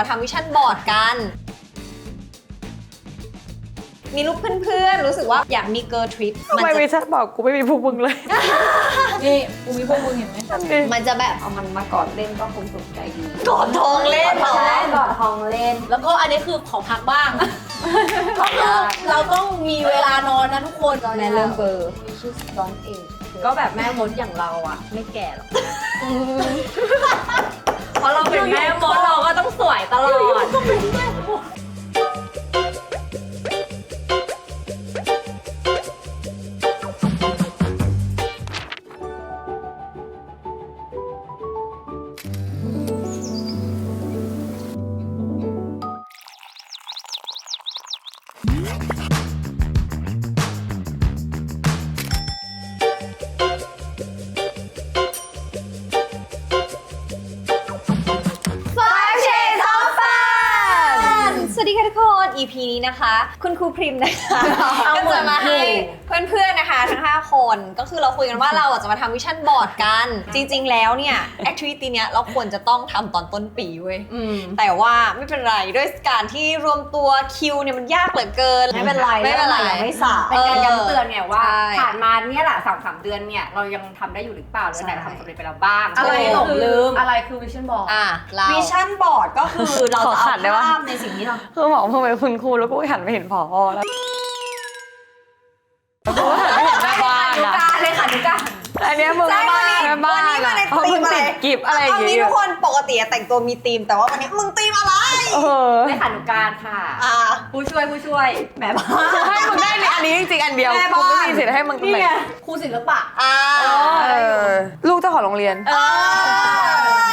มาทำวิชั่นบอร์ดกัน มีรูปเพื่อนๆ รู้สึกว่าอยากมีเกิร์ลทริปทำไมจะวิชั่นบอกกูไม่มีพวกมึงเลยนี่กูมีพวกมึงเห็นไหมมันจะแบบเอามันมากอดเล่นก็คงสุขใจดีกอดทองเล่นเหรอใช่กอดทองเล่น แล้วก็อันนี้คือขอพักบ้าง ก็คือเราต้องมีเวลานอนนะทุกคนแม่เริ่มเบอร์มีชื่อร้องเอง ก็แบบแม่มดอย่างเราอะ ไม่แก่หรอก เพราะเราเป็นแม่มดเราก็ต้องสวยตลอดฟ้า น EP นี้นะคะ คุณครูพริมนะคะเอาก็เหมืจะอนมาให้ครูเพื่อนๆนะคะ ทั้ง 5 คน ก็คือเราคุยกันว่าเราอะจะมาทำวิชั่นบอร์ดกัน จริง ๆ แล้วเนี่ยแอคทิวิตี้เนี้ยเราควรจะต้องทำตอนต้นปีเว้ย อืม แต่ว่าไม่เป็นไรด้วยการที่รวมตัวคิวเนี่ยมันยากเหลือเกิน ไม่เป็นไรไม่เป็นไรยังไม่สาย เป็นการย้ำเตือนไงว่า ใช่ผ่านมาเนี่ยแหละสองสามเดือนเนี่ย เรายังทำได้อยู่หรือเปล่าหรือไหนเราทำสำเร็จไปแล้วบ้างอะไรหลงลืม อะไรคือวิชั่นบอร์ดอะเราวิชั่นบอร์ดก็คือเราขอจะขัเอาดได้ปะ ภาพในสิ่งที่เรา คือบอกเพิ่งไปคุณครูแล้วกูหันไปเห็นผอแล้วแล้วกูหัน ไปเห็นแม่บ้านอะการเลยค่ะนุกาอันเนี้ยมึงใช่บ้าวันนี้แม่บ้าวันนนี้มาอะในเพราะธีมึมงอะไรติดกิฟอะไรอย่างเอางี้เงี้ทุยกคนปกติอะแต่งตัวมีธีม แต่ว่าวันนี้มึงธีมอะไร เออในขานุการค่ะ อะผู้ช่วยผู้ช่วยแม่บ้าให้มึงได้ในอันนี้จริงๆอันเดียวแม่กูบ้านไม่มีสิทธิ์ให้มึงตำนี่แหน่ไงงครูศิลปะอ่าเออลูกเจ้าของโรงเรียน เอ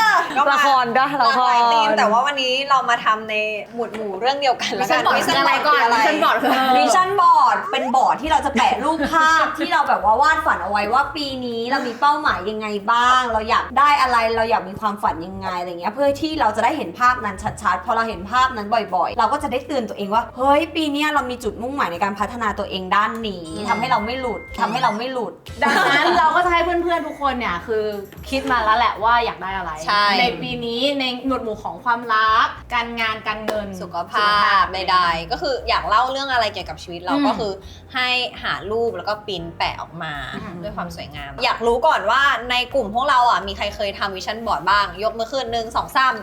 อ ก็มาละครด้ะหละลากคหรลายธีมแต่ว่าวันนี้เรามาทำในหมวดหมู่เรื่องเดียวกันแล้วกันวิชั่นบอร์ดคืออะไรก่อนวิชั่นบอร์ดคืออะไร วิวิชั่ชั่นนบอร์ดเป็นบอร์ดที่เราจะแปะรูปภาพ ที่เราแบบว่าวาดฝันเอาไว้ว่าปีนี้เรามีเป้าหมายยังไงบ้าง เราอยากได้อะไรเราอยากมีความฝันยังไงอะไรเงี้ยเพื่อที่เราจะได้เห็นภาพนั้นชัดๆพอเราเห็นภาพนั้นบ่อย ๆ เราก็จะได้เตือนตัวเองว่าเฮ้ยปีเนี้ยเรามีจุดมุ่งหมายในการพัฒนาตัวเองด้านนี้ทำให้เราไม่หลุดทำให้เราไม่หลุด ดังนั้นเราก็จะให้เพื่อนๆทุกคนเนี่ยคือคิดมาแล้วแหละว่าอยากได้อะไรใช่ปีนี้ในหมวดหมู่ของความรัก การงานการเงินสุขภาพใดๆก็คืออยากเล่าเรื่องอะไรเกี่ยวกับชีวิตเราอืมก็คือ ให้หารูปแล้วก็ปริ้นแปะออกมาอืมด้วยความสวยงาม อยากรู้ก่อนว่าในกลุ่มพวกเราอะมีใครเคยทำวิชั่นบอร์ดบ้าง ยกมือขึ้นหนึ่งสองสาม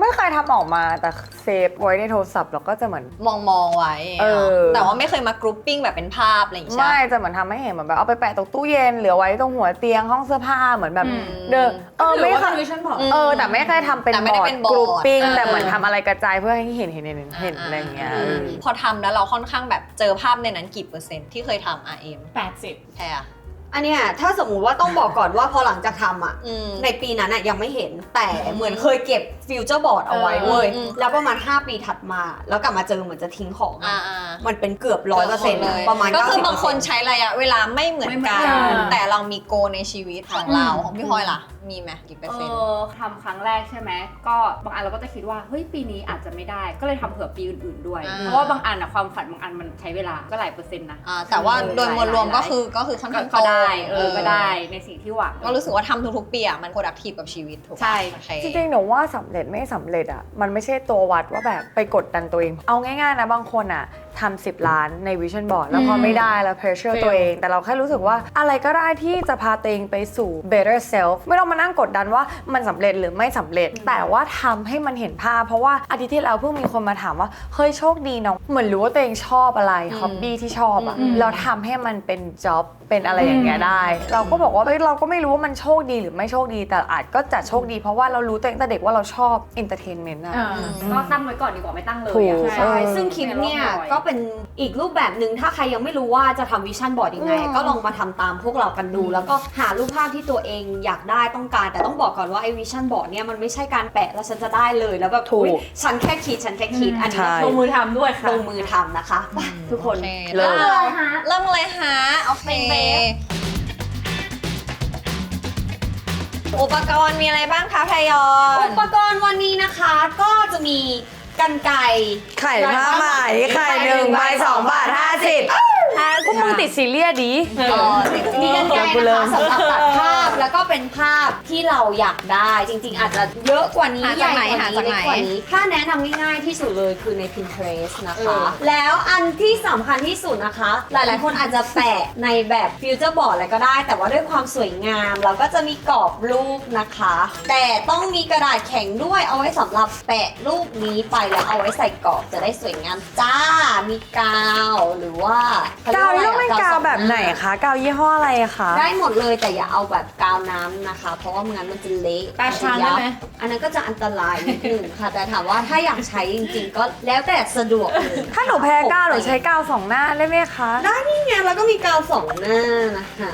ไม่เคยทำออกมาแต่เซฟไว้ในโทรศัพท์แล้วก็จะเหมือน มองมองๆไว้เออ แต่ว่าไม่เคยมากรุ๊ปปิ้งแบบเป็นภาพอะไรอย่างงี้ใช่ไม่ไหมจะเหมือนทำให้เห็นเหมือนแบบเอาไปแปะตรงตู้เย็นเหลือไว้ตรงหัวเตียงห้องเสื้อผ้าเหมือนแบบอืม เดินเออหรืไม่ว่าเคเป็นยวิชั่นบอร์ดเออแต่ไม่เคยทำเป็นแต่ไม่ได้เป็นบอร์ดกรุ๊ปปิ้งบอร์ดแต่เหมือนเออทำอะไรกระจายเพื่อให้เห็นเห็นเห็นเห็นเห็นอะไรอย่างเงี้ยอืมพอทำแล้วเราค่อนข้างแบบเจอภาพในนั้นกี่เปอร์เซ็นต์ที่เคยทำ RM แปดสิบแค่อะ อันเนี้ยถ้าสมมุติว่าต้องบอกก่อนว่าพอหลังจากทำอะ อืม ในปีนั้นอะยังไม่เห็นแต่เหมือนเคยเก็บฟิวเจอร์บอร์ดเอาไว้เว้ยอืม แล้วประมาณ 5 ปีถัดมา แล้วกลับมาเจอเหมือนจะทิ้งของอ่าอะอ่ามันเป็นเกือบร้อยเปอร์เซ็นต์เลยประมาณก็คือ90%บางคนใช้ระยะเวลาไม่เหมือนกัน ไม่เหมือนกัน แต่เรามีโกในชีวิตของเราของพี่พลอยล่ะ มีไหมกี่เปอร์เอเซ็นต์ อทำครั้งแรกใช่ไหมก็บางอันเราก็จะคิดว่าเฮ้ยปีนี้อาจจะไม่ได้ ก็เลยทำเผื่อปีอื่นๆด้วย อ่า เพราะว่าบางอันอะความฝันบางอันมันใช้เวลาก็หลายเปอร์เซ็นต์นะ อ่าแต่ว่าโดยมวลรวมก็คือก็คือค่อนก็ข้างก็ได้โตเออก็ได้ในสิ่งที่หวัง ก็รู้สึกว่าทำทุกๆปีอะมัน productive กับชีวิตถูกปะใช่ โอเค จริงๆหนูว่าสำเร็จไม่สำเร็จอะมันไม่ใช่ตัววัดว่าแบบไปกดดันตัวเอง เอาง่ายๆนะบางคนอะ ทำสิบล้านในวิชั่นบอร์ดแล้วพอไม่ได้แล้ว pressure Fail ตัวเอง แต่เราแค่รู้สึกว่าอะไรก็ได้ที่จะพาตัวเองไปสู่ better self ไม่ต้องมานั่งกดดันว่ามันสำเร็จหรือไม่สำเร็จ แต่ว่าทำให้มันเห็นภาพ เพราะว่าอาทิตย์ที่แล้วเพิ่งมีคนมาถามว่าเฮ้ยโชคดีเนาะเหมือนรู้ว่าตัวเองชอบอะไรอืมฮอบบี้ที่ชอบอะอืมแล้วทำให้มันเป็น job เป็นอะไรอย่างเงี้ยได้ เราก็บอกว่าเฮ้ยเราก็ไม่รู้ว่ามันโชคดีหรือไม่โชคดีแต่อาจก็จะโชคดีเพราะว่าเรารู้ตัวเองแต่เด็กว่าเราชอบ entertainment อะเออก็ตั้งไว้ก่อนดีกว่าไม่ตั้งเลยถูอะกใช่เออซึ่งคลิปเนี่ยไม่รอคอยก็เป็นอีกรูปแบบหนึ่งถ้าใครยังไม่รู้ว่าจะทำวิชั่นบอร์ดยังไง อืม ก็ลองมาทำตามพวกเรากันดู แล้วก็หารูปภาพที่ตัวเองอยากได้ต้องการ แต่ต้องบอกก่อนว่าไอ้วิชั่นบอร์ดเนี่ยมันไม่ใช่การแปะแล้วฉันจะได้เลยแล้วแบบถูกอุ๊ยฉันแค่คิดฉันแค่คิดอันนี้ใช่ลลงงมือมือทำด้วยค่ะ ลงมือทำนะคะไปทุกคน โอเคเริ่เริ่มมเลยฮะ เริ่มเลยฮะโอเคเป็นเบสอุปกรณ์มีอะไรบ้างคะพยอนอุปกรณ์วันนี้นะคะก็จะมี กันไก่ ไข่ผ้าไหมไข่หนึ่งใบสองบาทห้าสิบพว กมึงติดซีเรียสดีเออติดมีกันไกลกูเลนะยคะสำหรับตัดภาพแล้วก็เป็นภาพที่เราอยากได้จริง ๆ อาจจะเยอะกว่านี้หาใหจากญ่ไหนกว่าหานี้จากเล็ไหนกกว่านี้ ถ้าแนะนำง่ายๆที่สุดเลยคือใน Pinterest นะคะ แล้วอันที่สำคัญที่สุดนะคะ หลายๆ คนอาจจะแปะในแบบฟิวเจอร์บอร์ดอะไรก็ได้ แต่ว่าด้วยความสวยงาม เราก็จะมีกรอบรูปนะคะ แต่ต้องมีกระดาษแข็งด้วยเอาไว้สำหรับแปะรูปนี้ไปแล้วเอาไว้ใส่กรอบจะได้สวยงามจ้ามีกาวหรือว่าเขเรีกาวอะนี่ไรต้องเป็นะกาวแบบไหนสองคะ กาวยี่ห้ออะไรคะ ได้หมดเลยแต่อย่าเอาแบบกาวน้ำนะคะ เพราะว่าไม่งั้นมันจะเละตาชาญได้ไหม อันนั้นก็จะอันตรายนิดนึงค่ะ แต่ถามว่าถ้าอยากใช้จริงๆ ก็แล้วแต่สะดวกเลยถ้าหนูแพ้กาวหนูใช้กาวสองหน้าได้ไหมคะ ได้นี่ไงแล้วก็มีกาวสองหน้านะคะ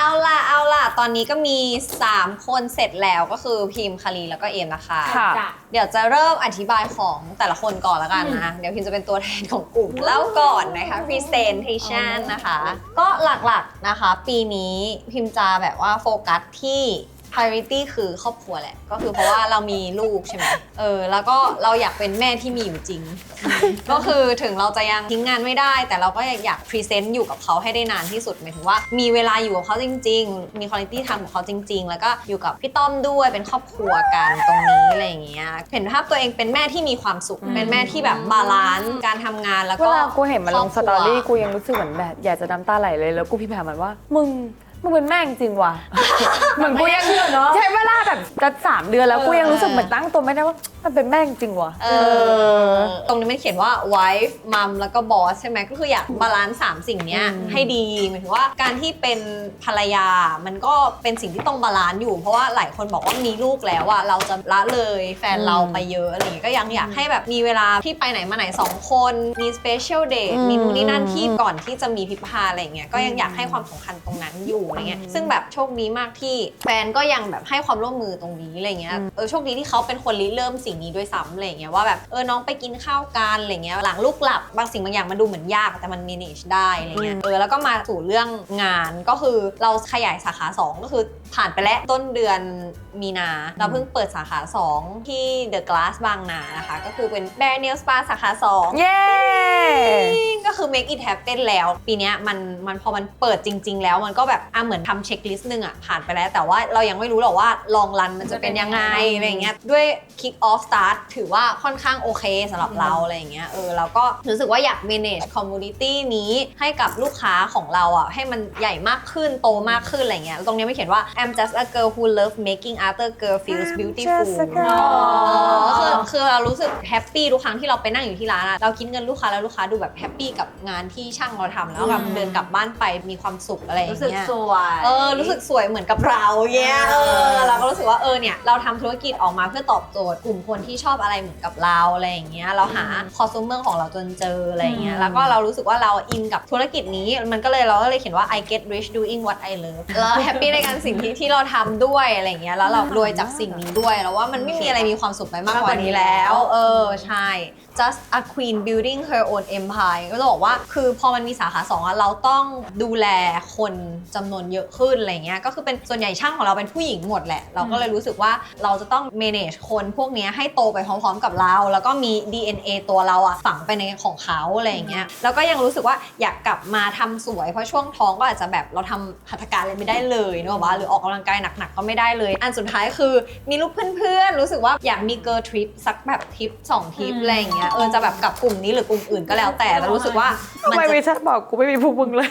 เอาล่ะเอาล่ะ ตอนนี้ก็มี 3 คนเสร็จแล้วก็คือพิมพ์คารีแล้วก็เอมนะคะค่ะ จ้ะ เดี๋ยวจะเริ่มอธิบายของแต่ละคนก่อนแล้วกันนะ เดี๋ยวพิมจะเป็นตัวแทนของกลุ่มเล่าก่อนนะคะ presentation นะคะ ก็หลักๆนะคะ ปีนี้พิมจะแบบว่าโฟกัสที่ priority คือครอบครัวแหละ ก็คือเพราะว่าเรามีลูกใช่ไหมเออ แล้วก็เราอยากเป็นแม่ที่มีอยู่จริง ก็คือถึงเราจะยังทิ้งงานไม่ได้ แต่เราก็อยากพรีเซนต์อยู่กับเขาให้ได้นานที่สุดหมายถึงว่ามีเวลาอยู่กับเขาจริง ๆ มีคุณภาพทำกับเขาจริง ๆ แล้วก็อยู่กับพี่ต้อมด้วยเป็นครอบครัวกันตรงนี้อะไรอย่างเงี้ยเห็นภาพตัวเองเป็นแม่ที่มีความสุข เป็นแม่ที่แบบบาลานซ์การทำงานแล้วเวก็ลากูเห็นมันลงคสบคตอรี่วกูยังรู้สึกเหมือนแบบอยากจะน้ำตาไหลเลยแล้วกูพิมพ์หามันว่ามึง มึงเป็นแม่จริงว่ะ เหมือนกูยังใช้เวลาแบบจะสามเดือนแล้วกูยังรู้สึกเหมือนตั้งตัวไม่ได้ว่า มันเป็นแม่จริงว่ะ เออ ตรงนี้มันเขียนว่า wife mom แล้วก็ boss ใช่ไหมก็คืออยากบาลานซ์สามสิ่งเนี้ยอืมให้ดีหมายถึงว่าการที่เป็นภรรยา มันก็เป็นสิ่งที่ต้องบาลานซ์อยู่ เพราะว่าหลายคนบอกว่ามีลูกแล้วอะเราจะละเลยแฟนเราไปเยอะอะไรอย่างเงี้ยก็ยังอยากให้แบบมีเวลาที่ไปไหนมาไหนสองคนมี special date มีนู่นนี่นั่นที่ก่อนที่จะมีพิพาอะไรอย่างเงี้ยก็ยังอยากให้ความสำคัญตรงนั้นอยู่อะไรเงี้ยซึ่งแบบโชคดีมากที่แฟนก็ยังแบบให้ความร่วมมือตรงนี้อะไรเงี้ยเออโชคดีที่เขาเป็นคนริเริ่มสิ่งนี้ด้วยซ้ำอะไรเงี้ยว่าแบบเออน้องไปกินข้าวกันอะไรเงี้ยหลังลูกหลับบางสิ่งบางอย่างมันดูเหมือนยากแต่มัน manage ได้อะไรเงี้ยเออแล้วก็มาสู่เรื่องงานก็คือเราขยายสาขา 2 ก็คือผ่านไปแล้วต้นเดือนมีนา เราเพิ่งเปิดสาขา 2 ที่ The Glass บางนานะคะ ก็คือเป็น Bear Nail Spa สาขา 2 เย้ ก็คือ make it happen แล้ว ปีเนี้ยมันมันพอมันเปิดจริง ๆ แล้วมันก็แบบอะเหมือนทำเช็คลิสต์หนึ่งอะ ผ่านไปแล้ว แต่ว่าเรายังไม่รู้หรอกว่าลองรันมันจะเป็นยังไงอะไรอย่างเงี้ยด้วย kick off start ถือว่าค่อนข้างโอเคสำหรับเราอะไรอย่างเงี้ยเออเราก็รู้สึกว่าอยาก manage community นี้ให้กับลูกค้าของเราอะให้มันใหญ่มากขึ้นโตมากขึ้นอะไรเงี้ยตรงเนี้ยไม่เขียนว่า I'm just a girl who love making other girl feels beautiful just a girl เออคือคือเรารู้สึกแฮปปี้ทุกครั้งที่เราไปนั่งอยู่ที่ร้านอะเราคิดเงินลูกค้าแล้วลูกค้าดูแบบแฮปปี้กับงานที่ช่างเราทำแล้วแบบเดินกลับบ้านไปมีความสุขอะไรอย่างรู้สึกเงี้ยสวยเออรู้สึกสวยเหมือนกับเราเงี้ยเออเราก็รู้สึกว่าเออเนี่ยเราทำธุรกิจออกมาเพื่อตอบโจทย์กลุ่มคนที่ชอบอะไรเหมือนกับเราอะไรอย่างเงี้ยเราหาคอ sumer ของเราจนเจออะไรอย่างเงี้ยแล้วก็เรารู้สึกว่าเราอินกับธุรกิจนี้ มันก็เลยเราก็เลยเขียนว่า I get rich doing what I love เราแฮปปี้ในการสิ่งที่ที่เราทำด้วยอะไรอย่างเงี้ยแล้วเรารวยจากสิ่งนี้ด้วย แล้วว่ามันไม่มีอะไรมีความสุขไปมากกว่านี้แล้ว เออใช่ just a queen building her own empire ก็จะบอกว่าคือพอมันมีสาขาสองอะเราต้องดูแลคนจำนวนเยอะขึ้นอะไรเงี้ยก็คือเป็นส่วนใหญ่ช่างของเราเป็นผู้หญิงหมดแหละ เราก็เลยรู้สึกว่าเราจะต้อง manage คนพวกนี้ให้โตไปพร้อมๆกับเรา แล้วก็มี DNA ตัวเราอะฝังไปในของเขาอะไรเงี้ยแล้วก็ยังรู้สึกว่าอยากกลับมาทำสวยเพราะช่วงท้องก็อาจจะแบบเราทำหัตถการอะไรไม่ได้เลยนึกออกปะหรือออกกำลังกายหนักๆก็ไม่ได้เลย อันสุดท้ายคือมีลูกเพื่อนๆรู้สึกว่าอยากมีเกิร์ลทริปสักแบบทริปสองทริปอะไรเงี้ยเออจะแบบกับกลุ่มนี้หรือกลุ่มอื่นก็แล้วแต่แต่รู้สึกว่าทำมันไมจะวิชัดบอกกูไม่มีพวกมึงเลย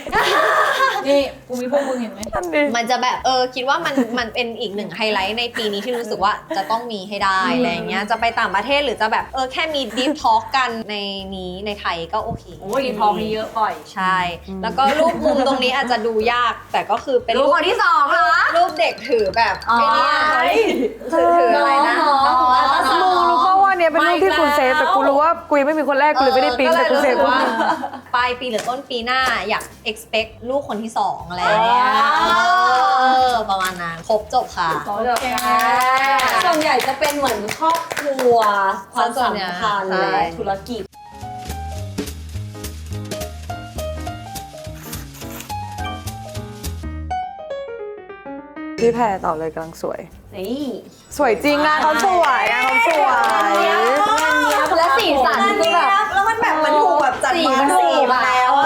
นี่กูมีพวกมึงเห็นไหมนั่นดิมันจะแบบเออคิดว่ามันมันเป็นอีกหนึ่งไฮไลท์ในปีนี้ที่รู้สึกว่าจะต้องมีให้ได้อะไรอย่างเงี้ยจะไปต่างประเทศหรือจะแบบเออแค่มีดีฟทอ l k กันในนี้ในไทยก็โอเค โอ้ยทองมีเยอะปล่อย ใช่ แล้วก็รูปมุมตรงนี้อาจจะดูยาก แต่ก็คือเป็นรูปคนที่สองเหรอ รูปเด็กถือแบบอ๋อไอ้เนี่ยถือถืออะไรนะน้องน้องมึงรู้ป่าว่าเนี่ยเป็นรูปที่กูเซฟแต่กู รู้ว่ากูยังไม่มีคนแรกกูเลยไม่ได้ปริ้นแต่กูเซฟก็รูเลยปรู้สึกว่าปลายปีหรือต้นปีหน้าอยาก expect ลูกคนที่สองอะไรอย่างเงี้ยอ๋อเออประมาณนั้นครบจบค่ะโอเคส่วนใหญ่จะเป็นเหมือนครอบครัวความสัมพันธ์ใช่และธุรกิจพี่แพรต่อเลยกำลังสวยนี่ สวยจริงงานเขาสวยงานเขาสวยและสีสันคือแบบแล้วมันแบบมันถูกแบบจัดสีมามันสีถูกมาอะแล้วอ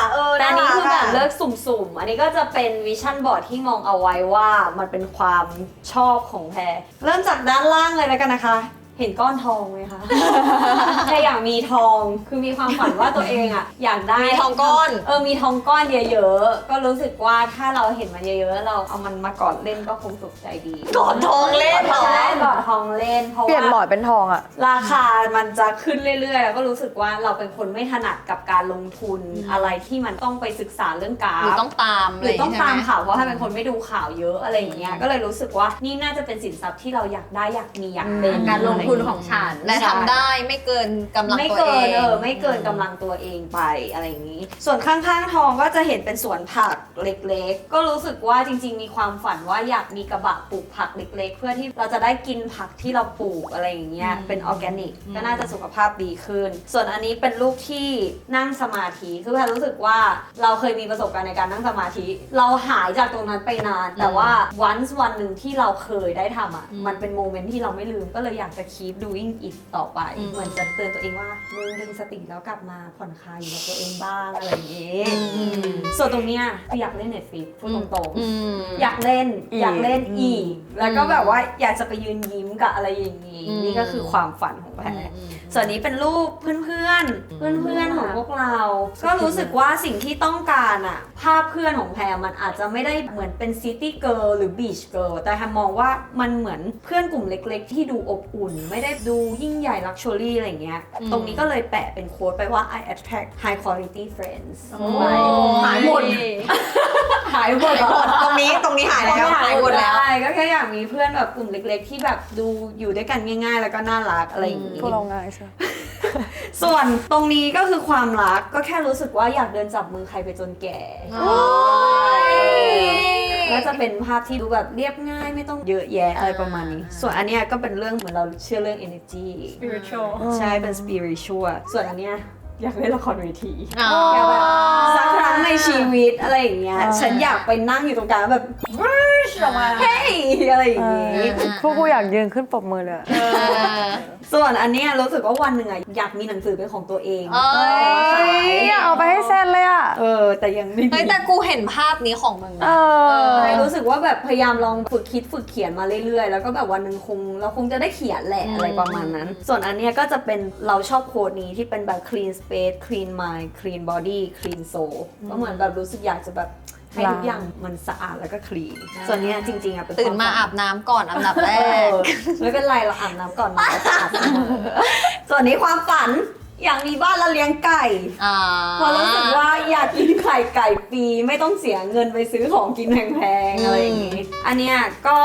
ะเออแต่อันนี้คือแบบเลิเลิกกสุ่มๆ อันนี้ก็จะเป็นวิชั่นบอร์ดที่มองเอาไว้ว่ามันเป็นความชอบของแพรเริ่มจากด้านล่างเลยแล้วกันนะคะ เห็นก้อนทองไหมคะแพรอยากมีทอง คือมีความฝันว่าตัวเองอะ อยากได้มีทองก้อน เออ มีทองก้อนเยอะๆ ก็รู้สึกว่าถ้าเราเห็นมันเยอะๆ เราเอามันมากอดเล่นก็คงสุขใจดีกอดทองเล่นเหรอ ใช่กอดทองเล่น เพราะเปลี่ยนหมว่าอนเป็นทองอะ ราคามันจะขึ้นเรื่อยๆ แล้วก็รู้สึกว่าเราเป็นคนไม่ถนัดกับการลงทุนอะไรที่มันต้องไปศึกษาเรื่องกราหรือฟต้องตามหรือต้องตามะไรย่งเงี้ยข่าวเพราะถ้าเป็นคนไม่ดูข่าวเยอะอะไรอย่างเงี้ยก็เลยรู้สึกว่านี่น่าจะเป็นสินทรัพย์ที่เราอยากได้อยากมีอยากเป็นการลงทุนของฉันและทำได้ไม่เกินกำลังไม่ตัวเกิเอนง เออไม่เกินกำลังตัวเองไปอะไรอย่างนี้ ส่วนข้างๆทองก็จะเห็นเป็นสวนผักเล็กๆ ก็รู้สึกว่าจริง ๆ มีความฝันว่าอยากมีกระบะปลูกผักเล็ก ๆ เพื่อที่เราจะได้กินผักที่เราปลูกอะไรอย่างเงี้ยเป็นออร์แกนิกก็น่าจะสุขภาพดีขึ้น ส่วนอันนี้เป็นรูปที่นั่งสมาธิคือแพรรู้สึกว่าเราเคยมีประสบการณ์ในการนั่งสมาธิ เราหายจากตรงนั้นไปนาน แต่ว่าวันวันหนึ่งที่เราเคยได้ทำอะมันเป็นโมเมนต์ที่เราไม่ลืมก็เลยอยากจะ keep doing it ต่อไป อืม เหมือนจะเตือนตัวเองว่ามึงดึงสติแล้วกลับมาผ่อนคลายอยู่กับตัวเองบ้างอะไรอย่างเงี้ยส่วนตรงเนี้ยคืออยากเล่น Netflix พูดตรงอืมๆอยากเล่นอีกอยากเล่นอีก แล้วก็อืมแบบว่าอยากจะไปยืนยิ้มกับอะไรอย่างงี้ อืม นี่ก็คือความฝันของแพรส่วนนี้เป็นรูปเพื่อนๆ เพื่อนๆของพวกเรา ก็รู้สึกว่าสิ่งที่ต้องการอะภาพเพื่อนของแพรมันอาจจะไม่ได้เหมือนเป็นซิตี้เกิร์ลหรือบีชเกิร์ลแต่แพรมองว่ามันเหมือนเพื่อนกลุ่มเล็กๆ ที่ดูอบอุ่นไม่ได้ดูยิ่งใหญ่ลักชัวรี่อะไรอย่างเงี้ยอืมตรงนี้ก็เลยแปะเป็นโค้ดไปว่า I attract high quality friends โอ้ไว้หายหมด หายหมดหมดตรงนี้ตรงนี้หายแล้วหายหมดแล้วใช่ก็แค่อยากมีเพื่อนแบบกลุ่มเล็ก ๆ ที่แบบดูอยู่ด้วยกันง่าย ๆ แล้วก็น่ารักอะไรอย่างงี้พวกเราง่ายใช่ไหมส่วนตรงนี้ก็คือความรักก็แค่รู้สึกว่าอยากเดินจับมือใครไปจนแก่ แล้วจะเป็นภาพที่ดูแบบเรียบง่ายไม่ต้องเยอะแยะอะไรประมาณนี้ ส่วนอันเนี้ยก็เป็นเรื่องเหมือนเราเชื่อเรื่อง energy spiritual ใช่เป็น spiritual ส่วนอันเนี้ย อยากเล่นละครเวทีอ๋อ อยากแบบสักครั้งในชีวิตอะไรอย่างเงี้ยอ่าฉันอยากไปนั่งอยู่ตรงกลางแล้วแบบวืชออกมาเฮ้ยอะไรอย่างงี้ พวกกูอยากยืนขึ้นปรบมือเลยอะเออส่วนอันเนี้ยรู้สึกว่าวันหนึ่งอะอยากมีหนังสือเป็นของตัวเองเอ้ยขายอยากเอาไปให้เซ็นเลยอะ เออ แต่ยังไม่เฮ้ยมีแต่กูเห็นภาพนี้ของมึงเอนะอใช่รู้สึกว่าแบบพยายามลองฝึกคิดฝึกเขียนมาเรื่อยๆ แล้วก็แบบวันหนึ่งคงเราคงจะได้เขียนแหละอืมอะไรประมาณนั้น ส่วนอันเนี้ยก็จะเป็นเราชอบโค้ดนี้ที่เป็นแบบ clean space clean mind clean body clean soul ก็เหมือนแบบรู้สึกอยากจะแบบให้ทุกอย่างมันสะอาดแล้วก็ clean ส่วนเนี้ยจริงๆอะเป็นตื่นมาอาบน้ำก่อนอันดับแรเอกอไม่เป็นไรเราอาบน้ำก่อนนอนสะอาดเสมอส่วนนี้ความฝัน อยากมีบ้านแล้วเลี้ยงไก่อ่าเพราะรู้สึกว่าอยากกินไข่ไก่ฟรีไม่ต้องเสียเงินไปซื้อของกินแพงๆอะไรอย่างนี้อันเนี้ยก็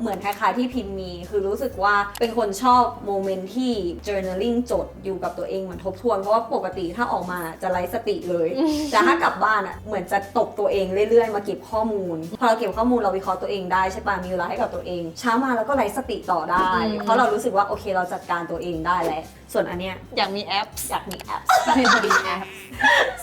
เหมือนคล้ายๆที่พิมพ์มี คือรู้สึกว่าเป็นคนชอบโมเมนต์ที่ journaling จดอยู่กับตัวเองเหมือนทบทวน เพราะว่าปกติถ้าออกมาจะไร้สติเลย แต่ถ้ากลับบ้านอะเหมือนจะตกตัวเองเรื่อยๆ มาเก็บข้อมูล พอเราเก็บข้อมูลเราวิเคราะห์ตัวเองได้ใช่ปะมีเวลาให้กับตัวเอง เช้ามาแล้วก็ไร้สติต่อได้อืมเพราะเรารู้สึกว่าโอเคเราจัดการตัวเองได้แล้วส่วนอันเนี้ย อยากมีแอปอยากมีแอป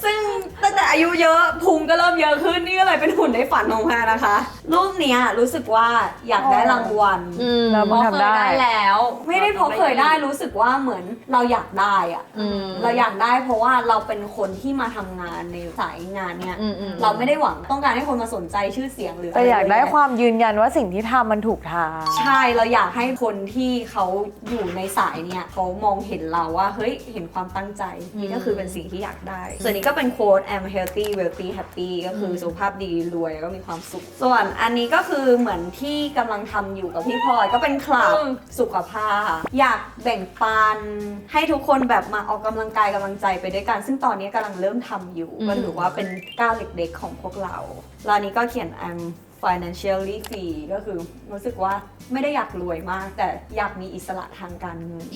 ซึ่งตั้งแต่อายุเยอะพุงก็เริ่มเยอะขึ้นนี่ก็เลยเป็นหุ่นในฝันของแพรนะคะ รูปเนี้ยรู้สึกว่าอยากได้รางวัลอืม แล้วมึงทำได้แล้ว ไม่ได้เพราะเคยได้รู้สึกว่าเหมือนเราอยากได้อะอืม เราอยากได้เพราะว่าเราเป็นคนที่มาทำงานในสายงานเนี้ยอืมอืม เราไม่ได้หวังต้องการให้คนมาสนใจชื่อเสียงหรือแต่อยากได้ะรเลความยืนยันว่าสิ่งที่ทำมันถูกทาง ใช่เราอยากให้คนที่เขาอยู่ในสายเนี่ยเขามองเห็นเราว่าเฮ้ยเห็นความตั้งใจนี่ก็คือเป็นสิ่งที่อยากได้ ส่วนนี้ก็เป็นโค้ด I'm healthy wealthy happy ก็คือสุขภาพดีรวยแล้วก็มีความสุข ส่วนอันนี้ก็คือเหมือนที่กำลังทำอยู่กับพี่พลอยก็เป็นคลับสุขภาพ อยากแบ่งปันให้ทุกคนแบบมาออกกำลังกายกำลังใจไปด้วยกัน ซึ่งตอนนี้กำลังเริ่มทำอยู่อืมก็ถือว่าเป็นก้าวเล็กๆของพวกเราแล้วอันนี้ก็เขียน I'm financially free ก็คือรู้สึกว่าไม่ได้อยากรวยมาก แต่อยากมีอิสระทางการเงิน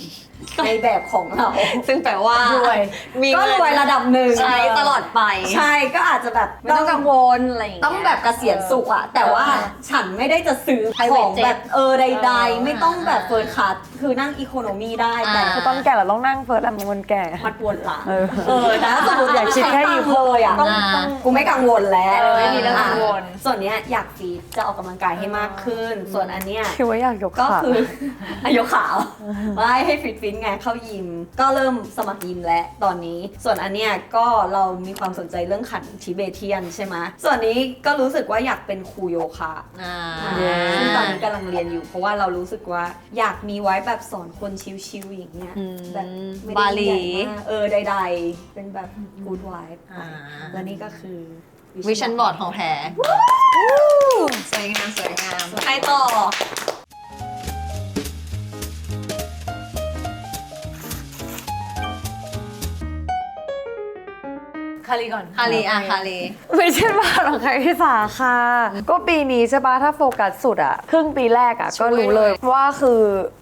ในแบบของเรา ซึ่งแปลว่ารวยมีก็เงินรวยระดับหนึ่งใช้ตลอดไป ใช่ก็อาจจะแบบไม่ต้องกังวลอะไรอย่างเงี้ยต้องแบบเกษียณสุขอะแต่ว่าฉันไม่ได้จะซื้อของ Private jet แบบเออใดเออๆไม่ต้องแบบเฟิร์สคลาสคือนั่งอีโคโนมีได้แต่อ่าคือตอนแก่เราต้องนั่งเฟิร์สแลมคนแก่มันปวดหลังเออเออนะสมมติอยากคิดแค่ใช้ตังอีค์โคเลยอะต้องอ่าต้องกูไม่กังวลแล้วเออไม่มีเรื่องกังวลส่วนเนี้ยอยากฟิตจะออกกำลังกายให้มากขึ้น ส่วนอันเนี้ย คิดว่าอยากยกก็ขาคือ อายุขาวไม่ให้ฟิตฟิตไงเข้ายิม ก็เริ่มสมัครยิมแล้วตอนนี้ ส่วนอันเนี้ยก็เรามีความสนใจเรื่องขันทิเบเทียนใช่ไหมส่วนนี้ก็รู้สึกว่าอยากเป็นครูโยคะอ่าซึ่งตอนนี้กำลังเรียนอยู่ เพราะว่าเรารู้สึกว่าอยากมีไว้แบบสอนคนชิวๆอย่างเงี้ยอืมแบบไม่ได้บาหลีใหญ่มากเออใดๆ เป็นแบบ good vibe อ่าและนี่ก็คือ วิชั่นบอร์ดของแท้สวยงาม สวยงามใครต่อ คารีก่อนคารีอะคารีไม่ใช่บ้านของใครที่สาค่ะ ก็ปีนี้ใช่ปะถ้าโฟกัสสุดอะครึ่งปีแรกอะช่ก็วยรู้เลยว่าคือ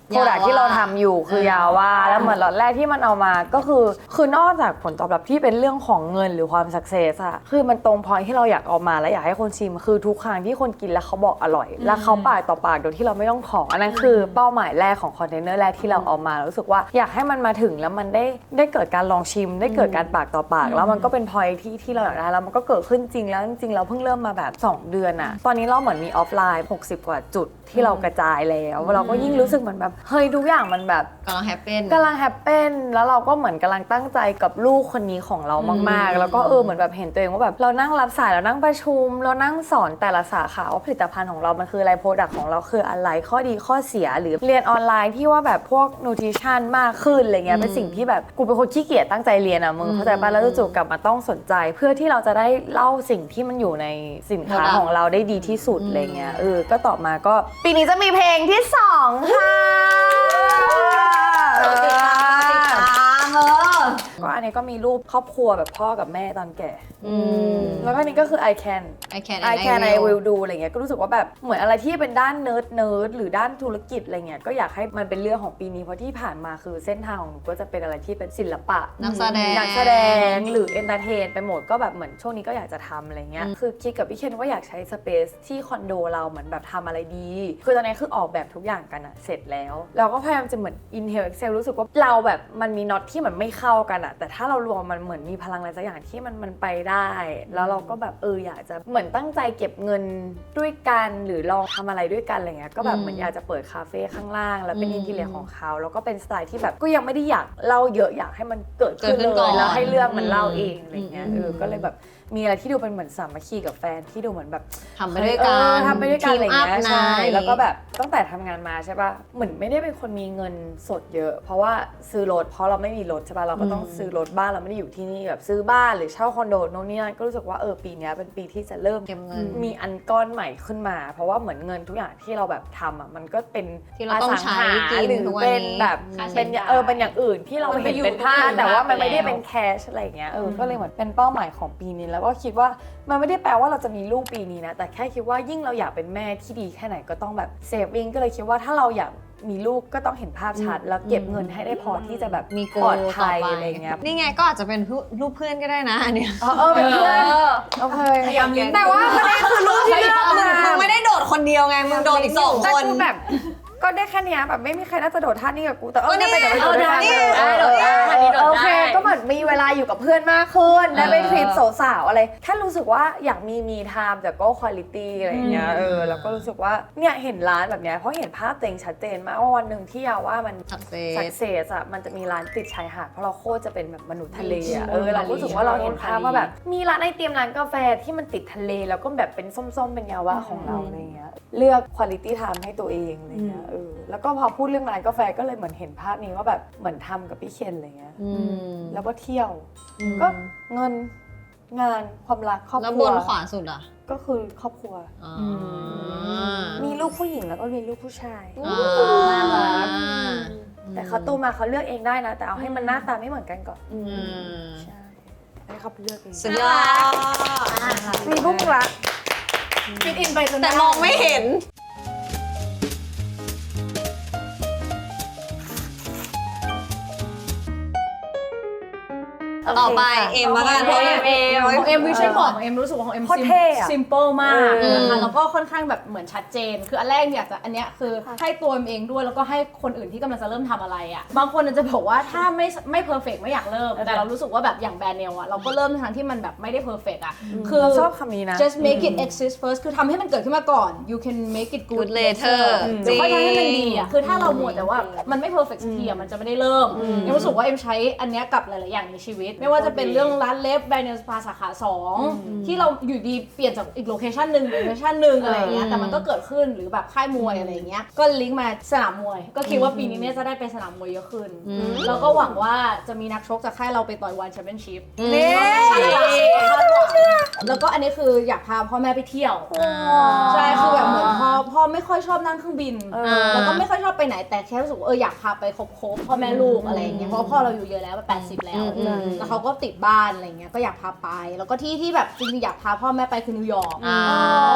โปรดักยาว่าที่เราทำอยู่คือยาว่าแล้วเหมือนล็อตแรกที่มันเอามาก็คือ คือนอกจากผลตอบรับที่เป็นเรื่องของเงินหรือความสักเซสอะคือมันตรงพอยที่เราอยากเอามาและอยากให้คนชิม คือทุกครั้งที่คนกินแล้วเขาบอกอร่อย แล้วเขาปากต่อปากโดยที่เราไม่ต้องขออันนั้นคือเป้าหมายแรกของคอนเทนเนอร์แรกที่เราเอามารู้สึกว่าอยากให้มันมาถึงแล้วมันได้ได้เกิดการลองชิม ได้เกิดการปากต่อปาก แล้วมันก็เป็นพอยที่ที่เราอยากได้แล้วมันก็เกิดขึ้นจริงแล้วจริงๆเราเพิ่งเริ่มมาแบบ 2 เดือนอะตอนนี้เราเหมือนมีออฟไลน์ 60 กว่าจุดที่เรากระจายแล้ว เราก็ยิ่งรู้สึกเหมือนแบบเฮ้ยทุกอย่างมันแบบกำลังแฮปปี้กำลังแฮปเป้นแล้วเราก็เหมือนกำลังตั้งใจกับลูกคนนี้ของเรามากอืมๆแล้วก็เออเหมือนแบบเห็นตัวเองว่าแบบเรานั่งรับสายเรานั่งประชุม เรานั่งสอนแต่ละสาขาว่าผลิตภัณฑ์ของเรา มันคืออะไรโปรดักต์ของเราคืออะไรข้อดีข้อเสียหรือเรียนออนไลน์ที่ว่าแบบพวกนูทริชั่นมากขึ้นอะไรเงี้ยเป็นสิ่งที่แบบกูเป็นคนขี้เกียจตั้งใจเรียนอะมึงเข้าใจป่ะแล้วจู่ๆกลับมาต้องสนใจ เพื่อที่เราจะได้เล่าสิ่งที่มันอยู่ในสินค้าของเราได้ดีที่สุดอะไรเงี้ยเออก็ต่อมาก็ปีนี้จะมีเพลงที่สองค่ะติดตามติดตามเออ ก็อันนี้ก็มีรูปครอบครัวแบบพ่อกับแม่ตอนแก่ อืม แล้วก็อันนี้ก็คือ I can I can I can I will do อะไรเงี้ยก็รู้สึกว่าแบบเหมือนอะไรที่เป็นด้านเนิร์ดเนิร์ดหรือด้านธุรกิจอะไรเงี้ยก็อยากให้มันเป็นเรื่องของปีนี้เพราะที่ผ่านมาคือเส้นทางของหนูก็จะเป็นอะไรที่เป็นศิลปะนักแสดง นักแสดงหรือเอนเตอร์เทนไปหมดก็แบบเหมือนช่วงนี้ก็อยากจะทำอะไรเงี้ยคือคิดกับพี่เคนว่าอยากใช้สเปซที่คอนโดเราเหมือนแบบทำอะไรดี คือตอนนี้คือออกแบบทุกอย่างกันอะเสร็จแล้ว เราก็พยายามจะเหมือน Intel Excel รู้สึกว่าเราแบบมันมีน็อตที่มันไม่เข้ากันอะแต่ถ้าเรารวมมันเหมือนมีพลังอะไรสักอย่างที่มันมันไปได้ แล้วเราก็แบบเอออยากจะเหมือนตั้งใจเก็บเงินด้วยกันหรือลองทำอะไรด้วยกันอะไรเงี้ยก็แบบเหมือนอยากจะเปิดคาเฟ่ข้างล่าง แล้วเป็นอืมอินทีเรียของเขา แล้วก็เป็นสไตล์ที่แบบก็ยังไม่ได้อยากเล่าเยอะอยากให้มันเกิดขึ้นเกิดขึ้นเลก่อยนแล้วให้เรื่องมันอืมเล่าเองอะไรเงี้ยอืมเออก็เลยแบบ มีอะไรที่ดูเป็นเหมือนสามัคคีกับแฟนที่ดูเหมือนแบบทำไปด้วยกัเอนอทำไปด้วยกันอะไรอย่างเงี้ยทีมอัพนะใช่ แล้วก็แบบตั้งแต่ทำงานมาใช่ป่ะเหมือนไม่ได้เป็นคนมีเงินสดเยอะ เพราะว่าซื้อรถเพราะเราไม่มีรถใช่ป่ะเราก็ต้องซื้อรถบ้านเราไม่ได้อยู่ที่นี่แบบซื้อบ้านหรือเช่าคอนโดโน่นนี่นั่นก็รู้สึกว่าเออปีเนี้ยเป็นปีที่จะเริ่ม เก็บเงิน มีอันก้อนใหม่ขึ้นมา เพราะว่าเหมือนเงินทุกอย่างที่เราแบบทำอะมันก็เป็นที่เราต้องใช้สัหากินหรือทุกวันเป็นนี้แบบค่าใช้เป็นอย่างจ่ายเออเป็นอย่างอื่นที่เรามันไปเห็นอยู่เป็นผ้า ตรงอื่นแต่ว่ามันไปไม่ได้แล้วเป็นแคชอะไรอย่างเงี้ยเออก็เลยเหมือนเป็นเป้าหมายของปีนี้แล้วก็คิดว่ามันไม่ได้แปลว่าเราจะมีลูกปีนี้นะ แต่แค่คิดว่ายิ่งเราอยากเป็นแม่ที่ดีแค่ไหนก็ต้องแบบเซฟวิ่งก็เลยคิดว่าถ้าเราอยากมีลูกก็ต้องเห็นภาพชัด แล้วเก็บเงินให้ได้พอที่จะแบบมีโกปลอดต่อภัยไปอะไรเงี้ยนี่ไงก็อาจจะเป็นรูปเพื่อนก็ได้นะอันเนี้ยเออเออเป็นเพื่อนโอเคพยายามลิงก์แต่ว่าประเด็นคือรูปที่เลือกมามึงไม่ได้โดดคนเดียวไงมึงโดดอีกสองแต่คนกูแบบ ก็ได้แค่เนี้ยแบบไม่มีใครน่าจะโดดท่านี้กับกูแต่เออก็นี่ไม่ไปเดี๋ยวไปโดดด้วยกันเออเออโดดได้เออท่านี้โดดได้โอเคก็เหมือนมีเวลาอยู่กับเพื่อนมากขึ้นได้ไปทริปสาวๆอะไรแค่รู้สึกว่าอยากมีมีไทม์แต่ก็คุณภาพอะไรอย่างเงี้ยเออแล้วก็รู้สึกว่าเนี่ยเห็นร้านแบบเนี้ยเพราะเห็นภาพตัวเองชัดเจนมากว่าวันหนึ่งที่ยาว่ามันสักเซสักสเซสอะมันจะมีร้านติดชายหาดเพราะเราโคตรจะเป็นแบบมนุษย์ทะเลอะเออมนุษย์ทะเลเรารู้สึกว่าเราเห็นภาพว่าแบบมีร้านไอเตียมร้านกาแฟที่มันติดทะเลแล้วก็แบบเป็นส้มๆ เป็นยาว่าของเราอะไรเงี้ยเลือกคุณภาพไทม์ให้ตัวเองอะไรเงี้ยเออแล้วก็พอพูดเรื่องร้านกาแฟก็เลยเหมือนเห็นภาพนี้ว่าแบบเหมือนทำกับพี่เคนอะไรเงี้ยอืมแล้วก็เที่ยว ก็เงินงานความรักครอบแล้วคบรัวนขวาสุดอะก็คือครอบครัวอ๋อมีลูกผู้หญิงแล้วก็มีลูกผู้ชายอ่าแต่เขาโตมาเขาเลือกเองได้นะ แต่เอาให้มันหน้าตาไม่เหมือนกันก่อนอืมใช่ให้เขาไปเลือกเองสุดยอดมีพวกมึงละฟิตอินไปจนแต่มองไม่เห็น ต่อไปเอ็มมากันของเอ็มเอ็มของเอ็มวิชั่นของเอ็มรู้สึกว่าของเอ็มโคตรเท่อะ ซิมเปิลมากเออนะคะแล้วก็ค่อนข้างแบบเหมือนชัดเจน คืออันแรกอยากจะอันเนี้ยคือให้ตัวเอ็มเองด้วยแล้วก็ให้คนอื่นที่กำลังจะเริ่มทำอะไรอะบางคนอาจจะบอกว่าถ้าไม่ไม่เพอร์เฟกไม่อยากเริ่ม แต่เรารู้สึกว่าแบบอย่างแบรนด์เนลอะเราก็เริ่มทางที่มันแบบไม่ได้เพอร์เฟกอะคือเราชอบคำนี้นะ just make it exist first คือทำให้มันเกิดขึ้นมาก่อน you can make it good Good later เดี๋ยวค่อยทำให้มันดีอะ คือถ้าเราอืมมัวแต่ว่ามันไม่ perfect สักทีอะมันจะไม่ได้เริ่ม เอ็มรู้สึกว่าเอ็มใช้อันเนี้ยกับหลาย ๆ อย่างในชีวิตไม่ว่าจะเป็นเรื่องร้านเล็บแบรนด์เนลสปาสาขาสองที่เราอยู่ดีเปลี่ยนจากอีกโลเคชันหนึ่งโลเคชันหนึ่งอะไรอย่างเงี้ยแต่มันก็เกิดขึ้นหรือแบบค่ายมวยอะไรอย่างเงี้ยก็ลิงก์มาสนามมวย ก็คิดว่าปีนี้เนี่ยจะได้ไปสนามมวยเยอะขึ้นแล้วก็หวังว่าจะมีนักชกจากค่ายเราไปต่อยวันแชมเปี้ยนชิพนี่แล้วก็อันนี้คืออยากพาพ่อแม่ไปเที่ยวใช่คือแบบเหมือนพ่อพ่อไม่ค่อยชอบนั่งเครื่องบินเออแล้วก็ไม่ค่อยชอบไปไหนแต่แค่รู้สึกว่าเอออยากพาไปครบๆพ่อแม่ลูกอะไรอย่างเงี้ยเพราะว่าพ่อเราอยู่เยอะแล้วแบบ80แล้วอืมแล้วเขาก็ติดบ้านอะไรเงี้ยก็อยากพาไป แล้วก็ที่ที่แบบจริงๆอยากพาพ่อแม่ไปคือนิวยอร์กอ่า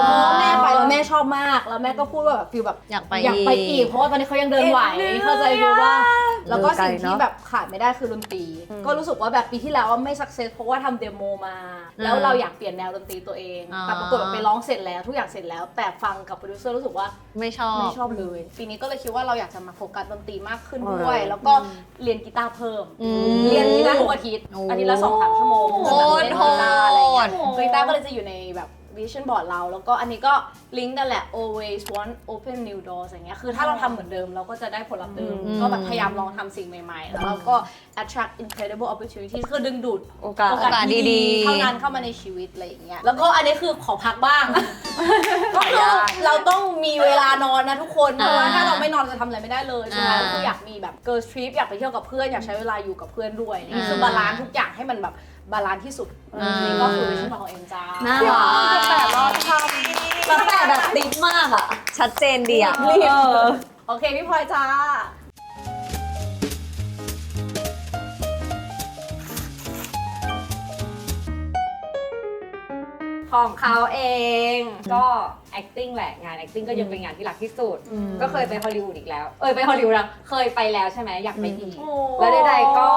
เพราะว่าแม่ไปแล้วแม่ชอบมากแล้วแม่ก็พูดว่าแบบฟิลแบบอยากไปอยากไปอีกเพราะว่าตอนนี้เขายังเดินไหวเข้าใจฟิลว่า แล้วก็สิ่งเดินไกลเนที่อะแบบขาดไม่ได้คือดนตรี ก็รู้สึกว่าแบบปีที่แล้วไม่สักเซสเพราะว่าทำเดโมมา แล้วเราอยากเปลี่ยนแนวดนตรีตัวเองอ่าแต่ปรากฏว่าไปร้องเสร็จแล้วทุกอย่างเสร็จแล้ว แต่ฟังกับโปรดิวเซอร์รู้สึกว่าไม่ชอบไม่ชอบเลย ปีนี้ก็เลยคิดว่าเราอยากจะมาโฟกัสดนตรีมากขึ้นเออด้วย แล้วก็เรียนกีตาร์เพิ่มอืมเรียนกีตาร์ทุกอาทิตย์โอ้อาทิตย์ละสองสามชั่วโมงโคตรแบบเล่นกีตาร์อะไรเงี้ยโหดกีตาร์ก็เลยจะอยู่ในแบบ วิชั่นบอร์ดเรา แล้วก็อันนี้ก็ลิงก์กันแหละ always want open new doors อย่างเงี้ยคือถ้าเราทำเหมือนเดิมเราก็จะได้ผลลัพธ์เดิม อืม ก็แบบพยายามลองทำสิ่งใหม่ๆ แล้วเราก็ attract incredible opportunities คือดึงดูด โอกาส โอกาสโอกาสดีดีๆๆเท่านั้นเข้ามาในชีวิตอะไรอย่างเงี้ย แล้วก็อันนี้คือขอพักบ้าง ก็คือเราต้องมีเวลานอนนะทุกคน เพราะว่าถ้าเราไม่นอนจะทำอะไรไม่ได้เลยสุดท้ายก็คืออยากมีแบบ girls trip อยากไปเที่ยวกับเพื่อน อยากใช้เวลาอยู่กับเพื่อนด้วยนี่คือบาลานซ์ทุกอย่างให้มันแบบบาลานซ์ที่สุดอ่านี่ นี่ก็คือวิชั่นของเอ็มจ้า น่ารักแต่เราทแล้วแต่แบบติ๊กมากอะ ชัดเจนดีอะรีบโอเค พี่พลอยจ้า ของเขาเอง ก็ acting แหละงาน acting ก็ยังเป็นงานที่รักที่สุดก็เคยไปฮอลลีวูดอีกแล้ว เอ้ยไปฮอลลีวูดแล้วเคยไปแล้วใช่ไหมอยากไปอีก แล้วใดๆก็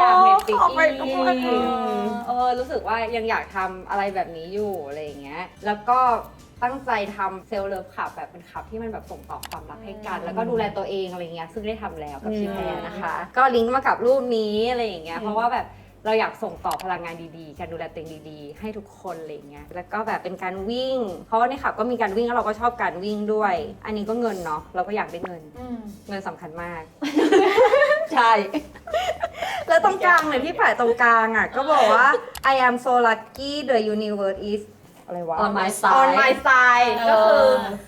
อยากเน็ตฟิกขอไปอีด้วยกเออรู้สึกว่ายังอยากทำอะไรแบบนี้อยู่อะไรอย่างเงี้ย แล้วก็ตั้งใจทำเซลล์เลิฟขับแบบเป็นขับที่มันแบบส่งต่อความรักให้กัน แล้วก็ดูแลตัวเองอะไรเงี้ยซึ่งได้ทำแล้วกับชิแพรนะคะ ก็ลิงก์มากับรูปนี้อะไรอย่างเงี้ยเพราะว่าแบบ เราอยากส่งต่อพลังงานดีๆ การดูแลตัวเองดีๆ ให้ทุกคนอะไรเงี้ย แล้วก็แบบเป็นการวิ่ง เพราะว่าในขับก็มีการวิ่งแล้วเราก็ชอบการวิ่งด้วย อันนี้ก็เงินเนาะ เราก็อยากได้เงินเงินสำคัญมาก ใช่ แล้วตรงกลางเนี่ยที่ฝ่ายตรงกลางอะ ก็บอกว่า I am so lucky the universe is อะไรวะ On my side on my side เออก็คือ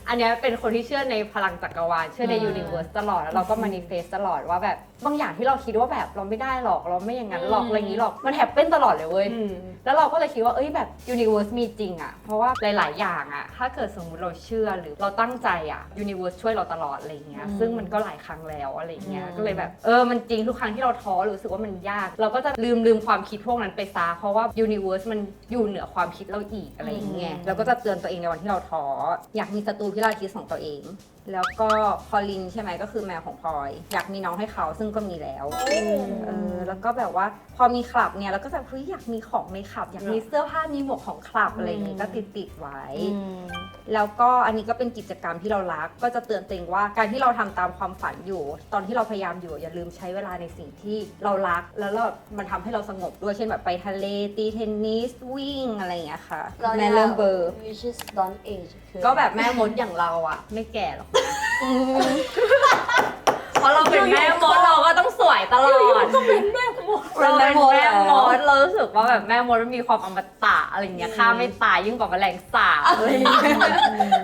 อันเนี้ยเป็นคนที่เชื่อในพลังจักรวาล เชื่อใน universe ตลอด แล้วเราก็ manifest ตลอดว่าแบบบางอย่างที่เราคิดว่าแบบเราไม่ได้หรอกเราไม่อย่างนั้นหรอกอะไรอย่างนี้หรอกมันแฮปเป็นตลอดเลยเว้ยแล้วเราก็เลยคิดว่าเอ้ยแบบ universe มีจริงอะเพราะว่าหลาย ๆ อย่างอะถ้าเกิดสมมติเราเชื่อหรือเราตั้งใจอะ universe ช่วยเราตลอดอะไรอย่างเงี้ยซึ่งมันก็หลายครั้งแล้วอะไรอย่างเงี้ยก็เลยแบบเออมันจริงทุกครั้งที่เราท้อหรือรู้สึกว่ามันยาก เราก็จะลืมลืมความคิดพวกนั้นไปซะเพราะว่า universe มันอยู่เหนือความคิดเราอีกอะไรอย่างเงี้ยเราก็จะเตือนตัวเองในวันที่เราท้ออยากมีศัตรูพิราคิดของตัวเอง แล้วก็พอลินใช่ไหมก็คือแมวของพลอย อยากมีน้องให้เขาซึ่งก็มีแล้วเออแล้วก็แบบว่าพอมีคลับเนี่ยเราก็จะเฮ้ยอยากมีของในคลับ อยากมีเสื้อผ้ามีหมวกของคลับอะไรอย่างงี้ก็ติดติดๆไว้ แล้วก็อันนี้ก็เป็นกิจกรรมที่เรารัก ก็จะเตือนตัวเองว่าการที่เราทำตามความฝันอยู่ ตอนที่เราพยายามอยู่อย่าลืมใช้เวลาในสิ่งที่เรารัก แล้วเรามันทำให้เราสงบด้วยเช่นแบบไปทะเลตีเทนนิสวิ่งอะไรอย่างเงี้ยค่ะแม่เริ่มเบอร์ which is don't age คือ ก็แบบแม่มดอย่างเราอะไม่แก่หรอกนะเพ ราะเราเป็นแม่มดเราก็ต้องสวยตลอดเราเป็นแม่มดเรารู้สึกว่าแบบแม่มดมันมีความอมตะอะไรอย่างเงี้ยฆ่าไม่ตายยิ่งกว่าแมลงสาบอะไรอย่างเงี้ย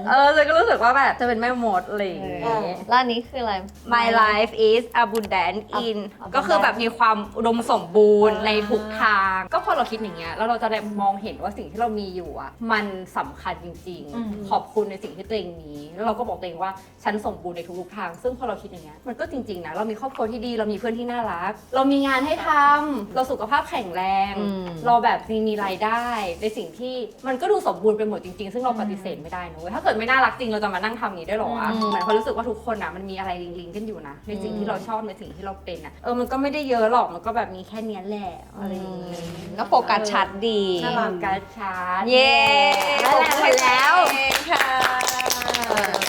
เออเลยก็รู้สึกว่าแบบจะเป็นแม่มดอะไรอย่างเงี้ย ร้านนี้คืออะไร My life is abundant in ก็คือแบบมีความอุดมสมบูรณ์ในทุกทาง ก็พอเราคิดอย่างเงี้ยแล้วเราจะได้มองเห็นว่าสิ่งที่เรามีอยู่อะมันสำคัญจริง ๆ ขอบคุณในสิ่งที่ตัวเองมีแล้วเราก็บอกตัวเองว่าฉันสมบูรณ์ในทุกๆทาง ซึ่งพอเราคิดอย่างเงี้ยมันก็จริงๆนะเรามีครอบครัวที่ดีเรามีเพื่อนที่น่ารัก เรามีงานให้ทำเราสุขภาพแข็งแรง อืม เราแบบมีมีรายได้ ในสิ่งที่มันก็ดูสมบูรณ์ไปหมดจริงๆ ซึ่งเราปฏิเสธไม่ได้นะเว้ยถ้าเกิดไม่น่ารักจริงเราจะมานั่งทำอย่างนี้ได้หรอวะอืม เหมือนเขามรู้สึกว่าทุกคนอะมันมีอะไรลิงๆกันอยู่นะในสิ่งที่เราชอบในสิ่งที่เราเป็นอะเออมันก็ไม่ได้เยอะหรอกมันก็แบบมีแค่เนี้ยแหละอะไรอย่างเงี้ยก็โฟกัสชัดดี น่ารักการชาร์จเย้ได้แล้วหมดแล้ว ค่ะ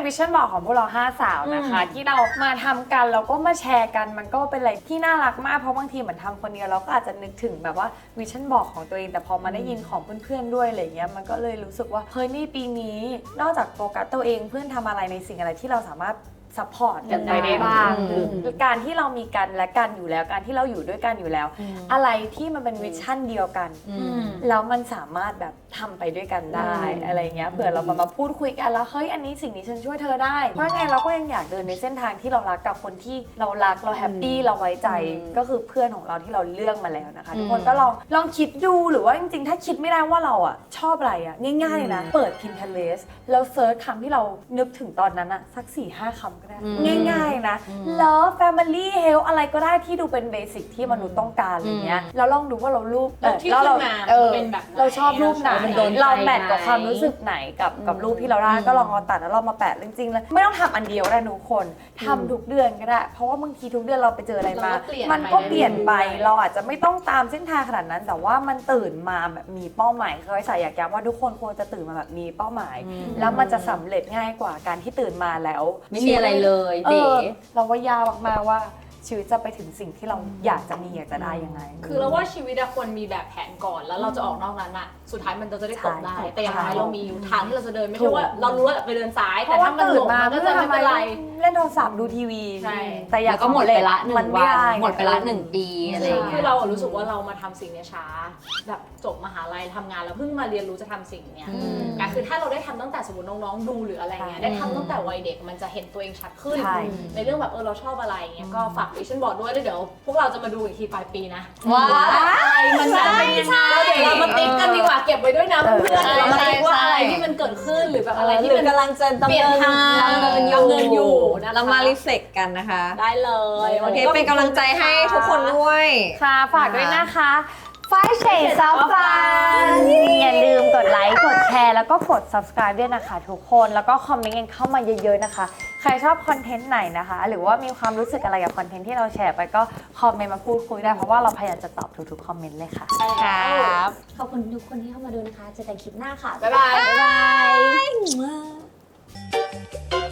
เป็นวิชั่นบอกของพวกเรา5สาวนะคะ ที่เรามาทำกันแล้วก็มาแชร์กันมันก็เป็นอะไรที่น่ารักมากเพราะบางทีเหมือนทำคนเดียวเราก็อาจจะนึกถึงแบบว่าวิชั่นบอกของตัวเอง แต่พอมาได้ยินของเพื่อนๆด้วยอะไรเงี้ยมันก็เลยรู้สึกว่าเฮ้ยนี่ปีนี้ นอกจากโฟกัสตัวเองเพื่อนทำอะไรในสิ่งอะไรที่เราสามารถซัพพอร์ตกันไปได้บ้างอืม หรือการที่เรามีกันและกันอยู่แล้วการที่เราอยู่ด้วยกันอยู่แล้ว อะไรที่มันเป็นวิชั่นเดียวกันอืมแล้วมันสามารถแบบ ทำไปด้วยกันได้อะไรเงี้ยเผื่อเรามามาพูดคุยกันแล้วเฮ้ยอันนี้สิ่งนี้ฉันช่วยเธอได้ เพราะไงเราก็ยังอยากเดินในเส้นทางที่เรารักกับคนที่เรารักเราแฮปปี้เราไว้ใจก็คือเพื่อนของเราที่เราเลือกมาแล้วนะคะทุกคนก็ลองลองคิดดูหรือว่าจริงๆ ถ้าคิดไม่ได้ว่าเราอะชอบอะไรอะง่ายๆเลยนะเปิด Pinterest แล้วเซิร์ชคำที่เรานึกถึงตอนนั้นอะสัก4ี่ห้าคำก็ได้อืมง่ายๆนะ Love Family Health อะไรก็ได้ที่ดูเป็นเบสิกที่มนุษย์ต้องการอะไรเงี้ยแล้วลองดูว่าเรารูปแล้วที่แล้วเราขึ้นมาเออเป็นแบบไหนเราชอบรูปไหนมันโดนใจเราแมทกับไหมความรู้สึกไหนกับกับรูปที่เราได้ก็ลองเอาตัดแล้วเรามาแปะจริงๆแล้วไม่ต้องทำอันเดียวก็ได้ทุกคนทำทุกเดือนก็ได้ เพราะว่าบางทีทุกเดือนเราไปเจออะไรมา เราก็เปลี่ยนมันก็ไปเปลี่ยนไปเราอาจจะไม่ต้องตามเส้นทางขนาดนั้น แต่ว่ามันตื่นมาแบบมีเป้าหมายเคยใส่อยากย้ำว่าทุกคนควรจะตื่นมาแบบมีเป้าหมาย แล้วมันจะสำเร็จง่ายกว่าการที่ตื่นมาแล้ว ไม่มีอะไรเลยเอเด๋ อเราว่ายากมากๆว่า ชีวิตจะไปถึงสิ่งที่เราอยากจะมีอยากจะได้ยังไง คือเราว่าชีวิตอะควรมีแบบแผนก่อนแล้วเราจะออกนอกนั้นอะสุดท้ายมันจะได้ตกได้ใช่แต่อย่างน้อยใช่เรามีทางที่เราจะเดินไม่ถูใช่กว่าเรารู้ว่าไปเดินซ้ายเพแต่ราะว่าถ้ามันตื่หนลงมามันก็เพื่อจะไม่ทำไมเป็นไรเล่นโทรศัพท์ดูทีวีใช่แต่อยากแล้วก็หมดไปละหนึ่มังนไม่วันได้หมดไปละหนึ่งปีอะไรอย่างเงี้ยคือเราอะรู้สึกว่าเรามาทำสิ่งเนี้ยช้าแบบจบมหาลัยทำงานแล้วเพิ่งมาเรียนรู้จะทำสิ่งเนี้ยอืมแต่คือถ้าเราได้ทำตั้งแต่สมมติน้องๆดูหรืออะไรเงี้ยใช่ได้ทำตั้งแต่วัยเด็กมันจะเห็นตัวเองชัดขึ้นใช่ในเรื่องแบบเออเราชอบอะไรเงี้ยก็ฝากวิชั่นบอร์ดด้วยแล้วเดี๋ยว พวกเราจะมาดูอีกทีปลายปีนะว้าอะไรมันจะเป็นยังไงแล้วเดี๋ยวเรามาติ๊กกันดีกว่าเก็บไว้ด้วยนะเพื่อนๆใช่เรามาติ๊กว่าใช่อะไรที่มันเกิดขึ้นหรือแบบอะไรที่หรืมัอนกำลังจะดำเปลี่ยนเนินทางดำเนินอยู่ดำเนินอยู่นะคะเรามารีเฟกกันนะคะ ได้เลยโอเคเป็นกำลังใจให้ทุกคนด้วยค่ะฝากด้วยนะคะ Five Shades of อย่าลืมกดไลค์ กดแชร์ แล้วก็กด subscribe ด้วยนะคะทุกคน แล้วก็คอมเมนต์กันเข้ามาเยอะๆนะคะ ใครชอบคอนเทนต์ไหนนะคะ หรือว่ามีความรู้สึกอะไรกับคอนเทนต์ที่เราแชร์ไปก็คอมเมนต์มาพูดคุยได้ เพราะว่าเราพยายามจะตอบทุกๆคอมเมนต์เลยค่ะ ครับ ขอบคุณทุกคนที่เข้ามาดูนะคะ เจอกันคลิปหน้าค่ะ บ๊ายบาย บ๊ายบาย